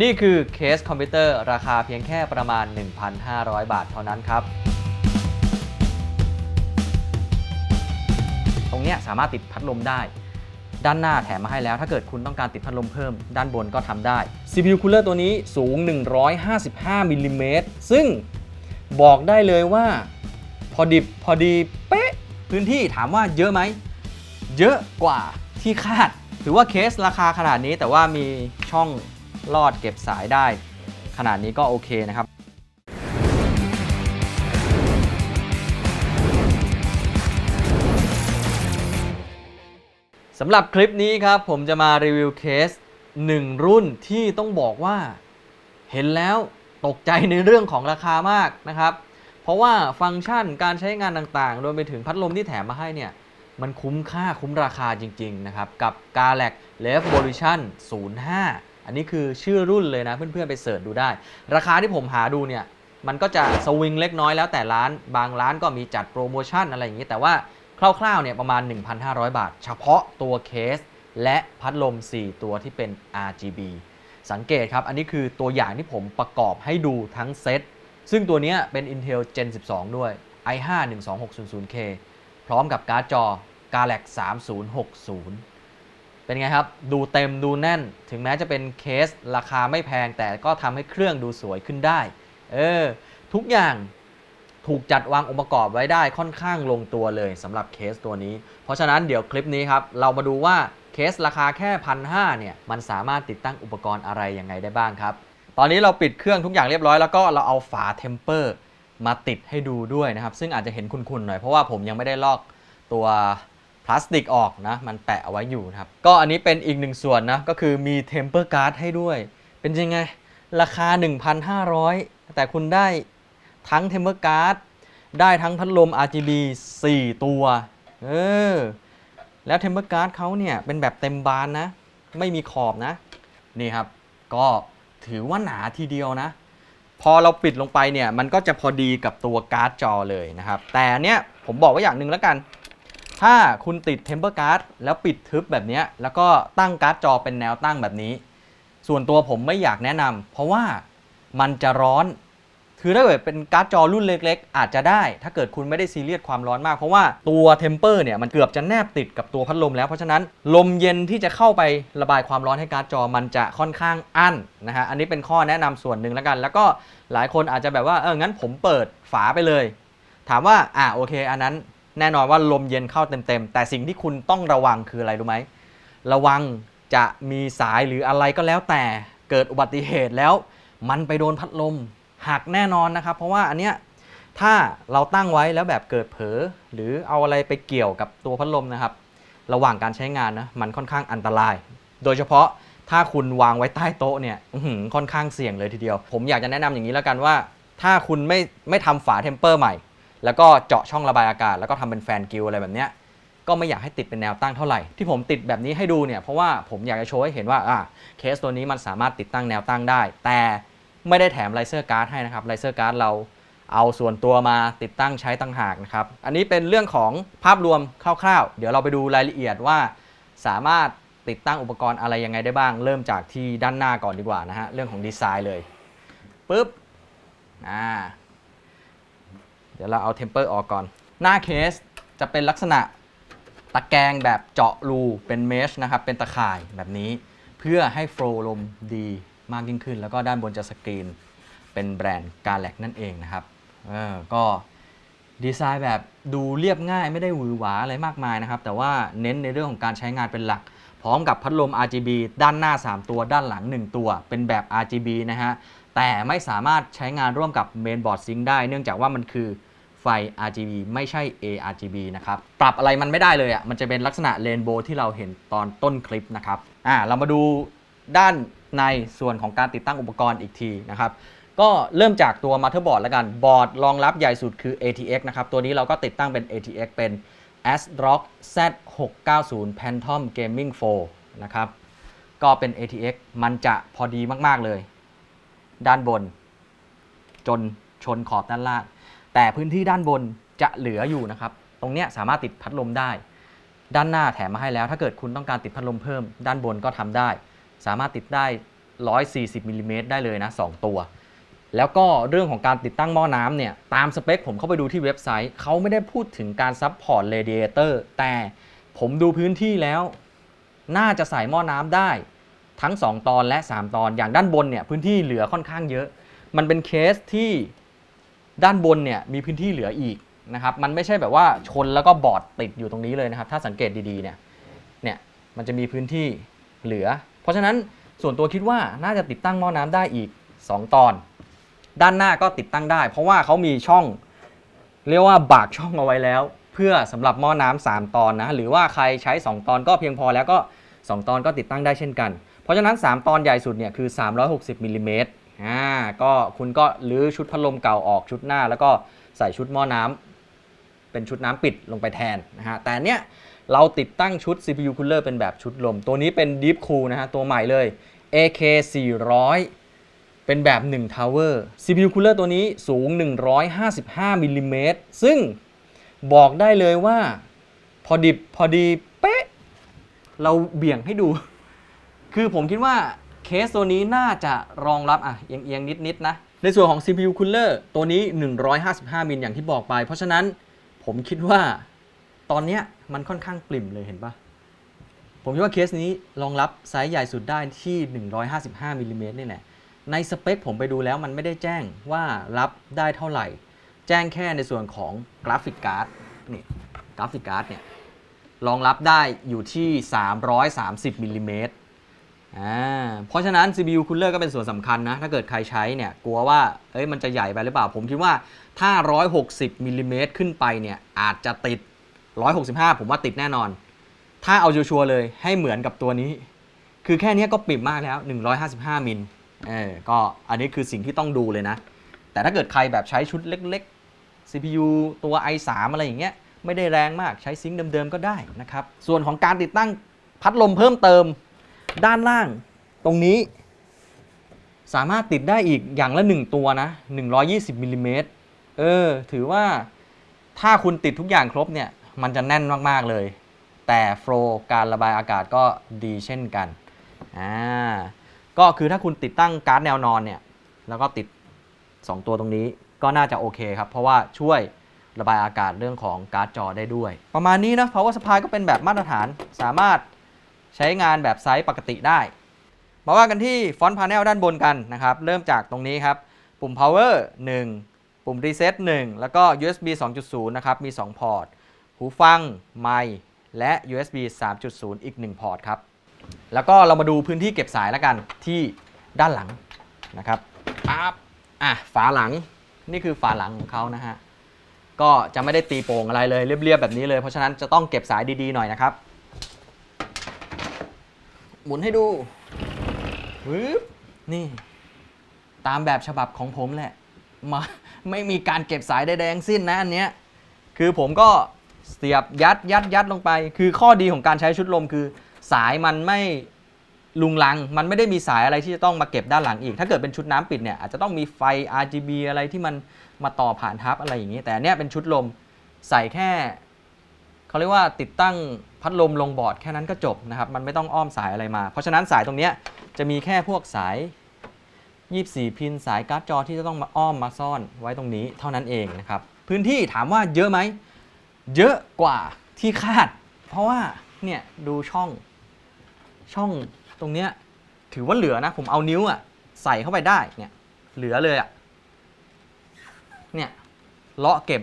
นี่คือเคสคอมพิวเตอร์ราคาเพียงแค่ประมาณ 1,500 บาทเท่านั้นครับ ตรงเนี้ยสามารถติดพัดลมได้ ด้านหน้าแถมมาให้แล้ว ถ้าเกิดคุณต้องการติดพัดลมเพิ่ม ด้านบนก็ทำได้ CPU Cooler ตัวนี้สูง 155มิลลิเมตรซึ่งบอกได้เลยว่า พอดิบพอดีเป๊ะ พื้นที่ถามว่าเยอะไหม เยอะกว่าที่คาด ถือว่าเคสราคาขนาดนี้แต่ว่ามีช่อง ลอดเก็บสายได้ ขนาดนี้ก็โอเคนะครับสำหรับคลิปนี้ครับ ผมจะมารีวิวเคส 1 รุ่นที่ต้องบอกว่า เห็นแล้วตกใจในเรื่องของราคามากนะครับ เพราะว่าฟังก์ชันการใช้งานต่างๆ รวมไปถึงพัดลมที่แถมมาให้เนี่ย มันคุ้มค่าคุ้มราคาจริง ๆ นะครับ กับ g a l a x Revolution 05 อันนี้คือชื่อรุ่นเลยนะเพื่อนๆไปเสิร์ชดูได้ ราคาที่ผมหาดูเนี่ยมันก็จะสวิงเล็กน้อยแล้วแต่ร้านบางร้านก็มีจัดโปรโมชั่นอะไรอย่างนี้ แต่ว่าคร่าวๆเนี่ยประมาณ 1,500 บาท เฉพาะตัวเคส และพัดลม 4 ตัวที่เป็น RGB สังเกตครับ อันนี้คือตัวอย่างที่ผมประกอบให้ดูทั้งเซต ซึ่งตัวนี้เป็น Intel Gen 12 ด้วย i5 12600K พร้อมกับการ์ดจอ Galax 3060 เป็นไงครับ ดูเต็มดูแน่น ถึงแม้จะเป็นเคสราคาไม่แพงแต่ก็ทำให้เครื่องดูสวยขึ้นได้ เออ ทุกอย่างถูกจัดวางองค์ประกอบไว้ได้ค่อนข้างลงตัวเลยสำหรับเคสตัวนี้ เพราะฉะนั้นเดี๋ยวคลิปนี้ครับ เรามาดูว่าเคสราคาแค่พันหเนี่ยมันสามารถติดตั้งอุปกรณ์อะไรยังไงได้บ้างครับ ตอนนี้เราปิดเครื่องทุกอย่างเรียบร้อยแล้วก็เราเอาฝาเทมเปอร์มาติดให้ดูด้วยนะครับ ซึ่งอาจจะเห็นคุณๆหน่อยเพราะว่าผมยังไม่ได้ลอกตัว พลาสติกออกนะมันแปะเอาไว้อยู่นะครับ ก็อันนี้เป็นอีกหนึ่งส่วนนะ ก็คือมีเทมเปอร์การ์ดให้ด้วย เป็นยังไง ราคา 1,500 แต่คุณได้ทั้งเทมเปอร์การ์ดได้ทั้งพัดลม RGB 4 ตัว เออ แล้วเทมเปอร์การ์ดเขาเนี่ย เป็นแบบเต็มบานนะ ไม่มีขอบนะ นี่ครับ ก็ถือว่าหนาทีเดียวนะ พอเราปิดลงไปเนี่ย มันก็จะพอดีกับตัวการ์ดจอเลยนะครับ แต่เนี้ยผมบอกไว้อย่างหนึ่งแล้วกัน ถ้าคุณติดเทมเปอร์การ์ดแล้วปิดทึบแบบนี้แล้วก็ตั้งการ์ดจอเป็นแนวตั้งแบบนี้ ส่วนตัวผมไม่อยากแนะนำเพราะว่ามันจะร้อนคือถ้าเกิดเป็นการ์ดจอรุ่นเล็กๆ อาจจะได้ ถ้าเกิดคุณไม่ได้ซีเรียสความร้อนมาก เพราะว่าตัวเทมเปอร์เนี่ยมันเกือบจะแนบติดกับตัวพัดลมแล้ว เพราะฉะนั้นลมเย็นที่จะเข้าไประบายความร้อนให้การ์ดจอมันจะค่อนข้างอั้นนะฮะ อันนี้เป็นข้อแนะนำส่วนหนึ่งแล้วกัน แล้วก็หลายคนอาจจะแบบว่าเอองั้นผมเปิดฝาไปเลย ถามว่าอ่าโอเค อันนั้น แน่นอนว่าลมเย็นเข้าเต็มๆ แต่สิ่งที่คุณต้องระวังคืออะไรรู้ไหม ระวังจะมีสายหรืออะไรก็แล้วแต่เกิดอุบัติเหตุแล้ว มันไปโดนพัดลมหักแน่นอนนะครับ เพราะว่าอันเนี้ยถ้าเราตั้งไว้แล้วแบบเกิดเผลอหรือเอาอะไรไปเกี่ยวกับตัวพัดลมนะครับ ระหว่างการใช้งานนะมันค่อนข้างอันตราย โดยเฉพาะถ้าคุณวางไว้ใต้โต๊ะเนี่ยค่อนข้างเสี่ยงเลยทีเดียว ผมอยากจะแนะนำอย่างนี้แล้วกันว่า ถ้าคุณไม่ไม่ทำฝาเทมเปอร์ใหม่ แล้วก็เจาะช่องระบายอากาศ แล้วก็ทำเป็นแฟนกิลอะไรแบบเนี้ยก็ไม่อยากให้ติดเป็นแนวตั้งเท่าไหร่ ที่ผมติดแบบนี้ให้ดูเนี่ยเพราะว่าผมอยากจะโชว์ให้เห็นว่าอะเคสตัวนี้มันสามารถติดตั้งแนวตั้งได้ แต่ไม่ได้แถมไลเซอร์การ์ดให้นะครับไลเซอร์การ์ดเราเอาส่วนตัวมาติดตั้งใช้ตั้งหากนะครับ อันนี้เป็นเรื่องของภาพรวมคร่าวๆ เดี๋ยวเราไปดูรายละเอียดว่า สามารถติดตั้งอุปกรณ์อะไรยังไงได้บ้าง เริ่มจากที่ด้านหน้าก่อนดีกว่านะฮะเรื่องของดีไซน์เลยปุ๊บอ่า เดี๋ยวเราเอาเทมเปอร์ออกก่อน หน้าเคสจะเป็นลักษณะตะแกรงแบบเจาะรูเป็นเมชนะครับ เป็นตะข่ายแบบนี้ เพื่อให้โฟล์ลมดีมากยิ่งขึ้น แล้วก็ด้านบนจะสกรีน เป็นแบรนด์กาแล็กนั่นเองนะครับเออก็ดีไซน์แบบดูเรียบง่ายไม่ได้หวือหวาอะไรมากมายนะครับ แต่ว่าเน้นในเรื่องของการใช้งานเป็นหลัก พร้อมกับพัดลม RGB ด้านหน้า 3 ตัวด้านหลัง 1 ตัว เป็นแบบ RGB นะฮะ แต่ไม่สามารถใช้งานร่วมกับเมนบอร์ดซิงค์ได้ เนื่องจากว่ามันคือไฟ RGB ไม่ใช่ ARGB นะครับ ปรับอะไรมันไม่ได้เลยอะ่ะ มันจะเป็นลักษณะเรนโบว์ที่เราเห็นตอนต้นคลิปนะครับ อ่า เรามาดูด้านในส่วนของการติดตั้งอุปกรณ์อีกทีนะครับ ก็เริ่มจากตัวมา t เ e อร์บอร์ดแล้วกัน บอร์ดรองรับใหญ่สุดคือ ATX นะครับ ตัวนี้เราก็ติดตั้งเป็น ATX เป็น ASRock Z690 Phantom Gaming 4 นะครับ ก็เป็น ATX มันจะพอดีมาก ๆ เลย ด้านบน จนชนขอบด้านล่าง แต่พื้นที่ด้านบนจะเหลืออยู่นะครับ ตรงเนี้ยสามารถติดพัดลมได้ ด้านหน้าแถมมาให้แล้ว ถ้าเกิดคุณต้องการติดพัดลมเพิ่ม ด้านบนก็ทำได้ สามารถติดได้ 140มิลลิเมตรได้เลยนะ 2 ตัว แล้วก็เรื่องของการติดตั้งหม้อน้ำเนี่ย ตามสเปคผมเข้าไปดูที่เว็บไซต์ เขาไม่ได้พูดถึงการซับพอร์ตเรเดียเตอร์ แต่ผมดูพื้นที่แล้ว น่าจะใส่หม้อน้ำได้ ทั้ง 2 ตอนและ 3 ตอนอย่างด้านบนเนี่ยพื้นที่เหลือค่อนข้างเยอะ มันเป็นเคสที่ด้านบนเนี่ยมีพื้นที่เหลืออีกนะครับมันไม่ใช่แบบว่าชนแล้วก็บอดติดอยู่ตรงนี้เลยนะครับ ถ้าสังเกตดีๆเนี่ยเนี่ยมันจะมีพื้นที่เหลือ เพราะฉะนั้นส่วนตัวคิดว่าน่าจะติดตั้งหม้อน้ำได้อีก 2 ตอน ด้านหน้าก็ติดตั้งได้ เพราะว่าเขามีช่องเรียกว่าบากช่องเอาไว้แล้ว เพื่อสำหรับหม้อน้ำ3ตอนนะหรือว่าใครใช้ 2 ตอนก็เพียงพอแล้วก็ 2 ตอนก็ติดตั้งได้เช่นกัน เพราะฉะนั้น 3 ตอนใหญ่สุดเนี่ยคือ 360มิลลิเมตรอ่าก็คุณก็รื้อชุดพัดลมเก่าออกชุดหน้า แล้วก็ใส่ชุดหม้อน้ำเป็นชุดน้ำปิดลงไปแทนนะฮะแต่เนี้ยเราติดตั้งชุด CPU cooler เป็นแบบชุดลม ตัวนี้เป็น Deep Cool นะฮะ ตัวใหม่เลย AK 400 เป็นแบบ 1 Tower CPU cooler ตัวนี้สูง 155มิลลิเมตรซึ่งบอกได้เลยว่า พอดิบพอดีเป๊ะ เราเบี่ยงให้ดู คือผมคิดว่าเคสตัวนี้น่าจะรองรับอะเอียงเอียงนิดนิดๆนะ ในส่วนของ CPU cooler ตัวนี้ 155 มิลอย่างที่บอกไป เพราะฉะนั้นผมคิดว่าตอนเนี้ยมันค่อนข้างปริ่มเลยเห็นปะผมคิดว่าเคสนี้รองรับไซส์ใหญ่สุดได้ที่ 155มิลลิเมตรนี่แหละในสเปคผมไปดูแล้วมันไม่ได้แจ้งว่ารับได้เท่าไหร่ แจ้งแค่ในส่วนของกราฟิกการ์ดนี่กราฟิกการ์ดเนี่ยรองรับได้อยู่ที่ 330มิลลิเมตร อ่าเพราะฉะนั้น CPU cooler ก็เป็นส่วนสำคัญนะ ถ้าเกิดใครใช้เนี่ย กลัวว่าเอ้ยมันจะใหญ่ไปหรือเปล่า ผมคิดว่าถ้า 160มิลลิเมตรขึ้นไปเนี่ย อาจจะติด 165 ผมว่าติดแน่นอน ถ้าเอาชัวร์เลยให้เหมือนกับตัวนี้ คือแค่นี้ก็ปิ่มมากแล้ว 155 มิลเออก็อันนี้คือสิ่งที่ต้องดูเลยนะ แต่ถ้าเกิดใครแบบใช้ชุดเล็ก ๆ CPU ตัว i3 อะไรอย่างเงี้ยไม่ได้แรงมากใช้ซิงค์เดิมๆก็ได้นะครับส่วนของการติดตั้งพัดลมเพิ่มเติม ด้านล่างตรงนี้ สามารถติดได้อีกอย่างละ 1 ตัวนะ 120มิลลิเมตรเออ ถือว่าถ้าคุณติดทุกอย่างครบเนี่ย มันจะแน่นมาก ๆ เลย แต่โฟล์การระบายอากาศก็ดีเช่นกันอ่าก็คือถ้าคุณติดตั้งการ์ดแนวนอนเนี่ย แล้วก็ติด 2 ตัวตรงนี้ก็น่าจะโอเคครับ เพราะว่าช่วยระบายอากาศเรื่องของการ์ดจอได้ด้วย ประมาณนี้นะ power supply ก็เป็นแบบมาตรฐานสามารถ ใช้งานแบบไซส์ปกติได้ มาว่ากันที่ฟอนต์พา n นลด้านบนกันนะครับ เริ่มจากตรงนี้ครับ ปุ่ม power 1 ปุ่ม reset 1 แล้วก็ USB 2.0 นะครับ มี 2 พอร์ต หูฟัง ไมค์และ USB 3.0 อีก 1 พอร์ตครับ แล้วก็เรามาดูพื้นที่เก็บสายแล้วกันที่ด้านหลังนะครับปั๊บอะฝาหลังนี่คือฝาหลังของเขานะฮะก็จะไม่ได้ตีโป่งอะไรเลยเรียบๆแบบนี้เลยเพราะฉะนั้นจะต้องเก็บสายดีๆหน่อยนะครับ หมุนให้ดูวืบนี่ ตามแบบฉบับของผมแหละ มาไม่มีการเก็บสายใดๆทั้งสิ้นนะอันเนี้ยคือผมก็เสียบยัดยัดยัดลงไป คือข้อดีของการใช้ชุดลมคือ สายมันไม่ลุงลัง มันไม่ได้มีสายอะไรที่จะต้องมาเก็บด้านหลังอีก ถ้าเกิดเป็นชุดน้ำปิดเนี่ยอาจจะต้องมีไฟ RGB อะไรที่มันมาต่อผ่านทับอะไรอย่างนี้ แต่อันเนี้ยเป็นชุดลมใส่แค่เขาเรียกว่าติดตั้ง พัดลมลงบอร์ดแค่นั้นก็จบนะครับ มันไม่ต้องอ้อมสายอะไรมา เพราะฉะนั้นสายตรงนี้จะมีแค่พวกสาย 24 พินสายการ์ดจอที่จะต้องมาอ้อมมาซ่อนไว้ตรงนี้เท่านั้นเองนะครับ พื้นที่ถามว่าเยอะไหม เยอะกว่าที่คาด เพราะว่าเนี่ยดูช่องช่องตรงเนี้ยถือว่าเหลือนะ ผมเอานิ้วอะใส่เข้าไปได้เนี่ยเหลือเลยอะเนี่ยเลาะเก็บ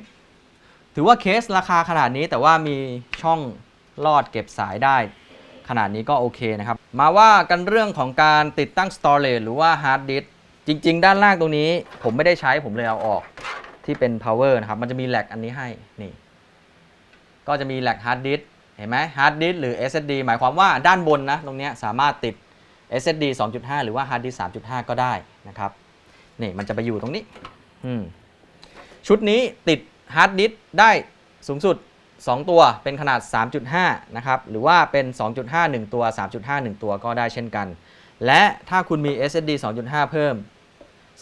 ถือว่าเคสราคาขนาดนี้แต่ว่ามีช่อง ลอดเก็บสายได้ ขนาดนี้ก็โอเคนะครับ มาว่ากันเรื่องของการติดตั้ง storage หรือว่า hard disk จริง ๆ ด้านล่างตรงนี้ผมไม่ได้ใช้ผมเลยเอาออกที่เป็น power นะครับ มันจะมีแหลกอันนี้ให้นี่ ก็จะมีแหลก hard disk เห็นไหม hard disk หรือ SSD หมายความว่าด้านบนนะตรงนี้สามารถติด SSD 2.5 หรือว่า hard disk 3.5 ก็ได้นะครับนี่มันจะไปอยู่ตรงนี้ชุดนี้ติด hard disk ได้สูงสุด 2 ตัวเป็นขนาด 3.5 นะครับ หรือว่าเป็น 2.5 1 ตัว 3.5 1 ตัวก็ได้เช่นกัน และถ้าคุณมี SSD 2.5 เพิ่ม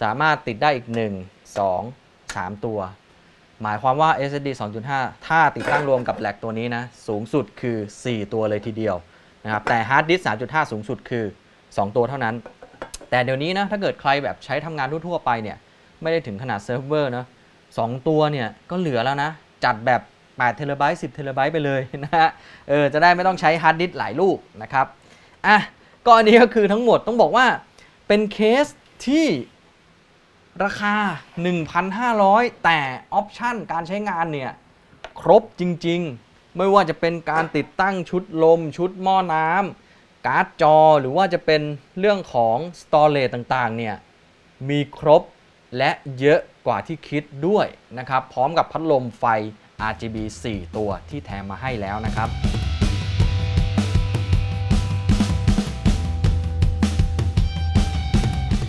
สามารถติดได้อีก 1 2 3 ตัว หมายความว่า SSD 2.5 ถ้าติดตั้งรวมกับแหลกตัวนี้นะ สูงสุดคือ 4 ตัวเลยทีเดียวนะครับ แต่ Hard Disk 3.5 สูงสุดคือ 2 ตัวเท่านั้น แต่เดี๋ยวนี้นะ ถ้าเกิดใครแบบใช้ทำงานทั่วๆไปเนี่ย ไม่ได้ถึงขนาดเซิร์ฟเวอร์นะสองตัวเนี่ยก็เหลือแล้วนะ จัดแบบ 8เทราไบต์10เทราไบต์ไปเลยนะฮะเออจะได้ไม่ต้องใช้ฮาร์ดดิสก์หลายลูกนะครับอะก็อันนี้ก็คือทั้งหมดต้องบอกว่าเป็นเคสที่ราคา 1,500 แต่ออปชันการใช้งานเนี่ยครบจริง ๆ ไม่ว่าจะเป็นการติดตั้งชุดลม ชุดหม้อน้ำการ์ดจอ หรือว่าจะเป็นเรื่องของสตอเรจต่างๆเนี่ยมีครบและเยอะกว่าที่คิดด้วยนะครับ พร้อมกับพัดลมไฟ RGB 4 ตัวที่แถมมาให้แล้วนะครับ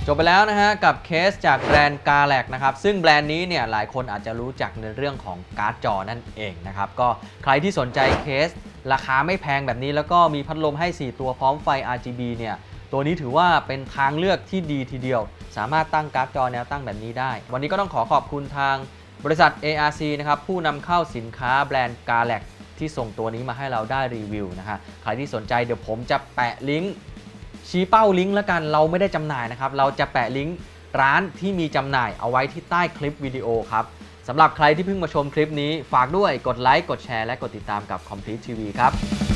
จบไปแล้วนะฮะกับเคสจากแบรนด์กาแลกนะครับซึ่งแบรนด์นี้เนี่ยหลายคนอาจจะรู้จักในเรื่องของการ์ดจอนั่นเองนะครับก็ใครที่สนใจเคส ราคาไม่แพงแบบนี้ แล้วก็มีพัดลมให้ 4 ตัวพร้อมไฟ RGB เนี่ยตัวนี้ถือว่าเป็นทางเลือกที่ดีทีเดียว สามารถตั้งการ์ดจอแนวตั้งแบบนี้ได้ วันนี้ก็ต้องขอขอบคุณทาง บริษัท ARC นะครับผู้นำเข้าสินค้าแบรนด์กาแล็กที่ส่งตัวนี้มาให้เราได้รีวิวนะฮะใครที่สนใจเดี๋ยวผมจะแปะลิงก์ชี้เป้าลิงก์แล้วกันเราไม่ได้จำหน่ายนะครับ เราจะแปะลิงก์ร้านที่มีจำหน่ายเอาไว้ที่ใต้คลิปวิดีโอครับสำหรับใครที่เพิ่งมาชมคลิปนี้ ฝากด้วยกดไลค์กดแชร์และกดติดตามกับ Complete TV ครับ